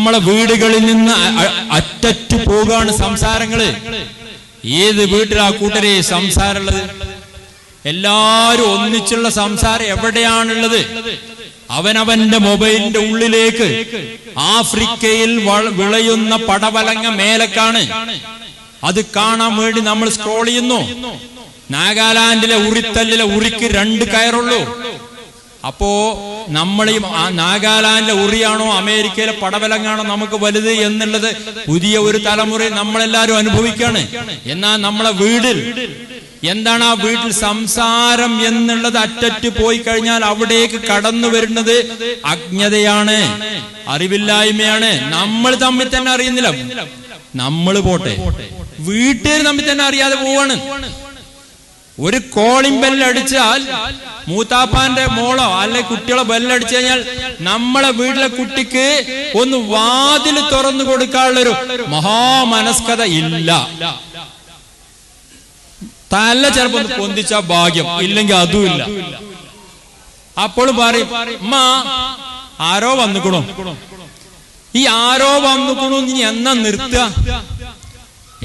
നമ്മളെ വീടുകളിൽ നിന്ന് അറ്ററ്റ് പോകാണ് സംസാരങ്ങൾ. ഏത് വീട്ടിലാ കൂട്ടരെ സംസാരമുള്ളത്? എല്ലാരും ഒന്നിച്ചുള്ള സംസാരം എവിടെയാണുള്ളത്? അവനവന്റെ മൊബൈലിന്റെ ഉള്ളിലേക്ക് ആഫ്രിക്കയിൽ വിളയുന്ന പടവലങ്ങ മേലക്കാണ്. അത് കാണാൻ വേണ്ടി നമ്മൾ സ്ക്രോൾ ചെയ്യുന്നു. നാഗാലാൻഡിലെ ഉറിത്തല്ലിലെ ഉറിക്ക് രണ്ട് കയറുള്ളൂ. അപ്പോ നമ്മൾ ഈ നാഗാലാൻഡിലെ ഉറിയാണോ അമേരിക്കയിലെ പടവലങ്ങാണോ നമുക്ക് വലുത് എന്നുള്ളത് പുതിയ ഒരു തലമുറ നമ്മളെല്ലാരും അനുഭവിക്കാണ്. എന്നാൽ നമ്മളെ വീടിൽ എന്താണ് ആ വീട്ടിൽ സംസാരം എന്നുള്ളത് അറ്ററ്റ് പോയി കഴിഞ്ഞാൽ അവിടേക്ക് കടന്നു വരുന്നത് അജ്ഞതയാണ് അറിവില്ലായ്മയാണ്. നമ്മൾ തമ്മിൽ തന്നെ അറിയുന്നില്ല. നമ്മൾ പോട്ടെ. വീട്ടുകാർ തമ്മിൽ തന്നെ അറിയാതെ പോവാണ്. ഒരു കോളിംഗ് ബെല്ലടിച്ചാൽ മൂത്താപ്പാന്റെ മോളോ അല്ലെ കുട്ടികളെ ബെല്ലടിച്ചു കഴിഞ്ഞാൽ നമ്മളെ വീട്ടിലെ കുട്ടിക്ക് ഒന്ന് വാതിൽ തുറന്നു കൊടുക്കാനുള്ളൊരു മഹാമനസ്കത ഇല്ല. തല ചിലപ്പോ പൊന്തിച്ച ഭാഗ്യം. ഇല്ലെങ്കിൽ അതുമില്ല അപ്പോൾ പറയും അമ്മ ആരോ വന്നുക്കണോ. ഈ ആരോ വന്നുക്കണു നീ എന്നാ നിർത്തുക?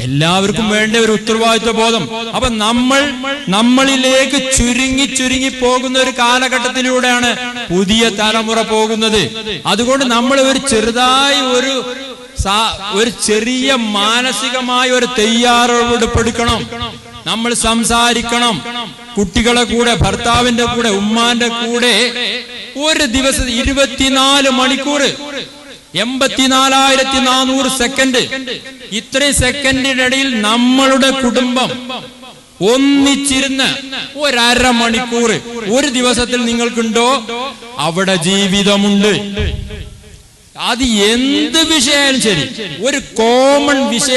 എല്ലാവർക്കും വേണ്ട ഒരു ഉത്തരവാദിത്വ ബോധം. അപ്പൊ നമ്മൾ നമ്മളിലേക്ക് ചുരുങ്ങി ചുരുങ്ങി പോകുന്ന ഒരു കാലഘട്ടത്തിലൂടെയാണ് പുതിയ തലമുറ പോകുന്നത്. അതുകൊണ്ട് നമ്മൾ ഒരു ചെറുതായി ഒരു ഒരു ചെറിയ മാനസികമായ ഒരു തയ്യാറെടുപ്പെടുക്കണം നമ്മൾ സംസാരിക്കണം. കുട്ടികളെ കൂടെ ഭർത്താവിന്റെ കൂടെ ഉമ്മാന്റെ കൂടെ ഒരു ദിവസം ഇരുപത്തിനാല് മണിക്കൂർ എൺപത്തിനാലായിരത്തി നാനൂറ് സെക്കൻഡ്. ഇത്രയും സെക്കൻഡിനിടയിൽ നമ്മളുടെ കുടുംബം ഒന്നിച്ചിരുന്ന് ഒരര മണിക്കൂർ ഒരു ദിവസത്തിൽ നിങ്ങൾക്കുണ്ടോ? അവിടെ ജീവിതമുണ്ട്. അത് എന്ത് വിഷയം ശരി. ഒരു കോമൺ വിഷയ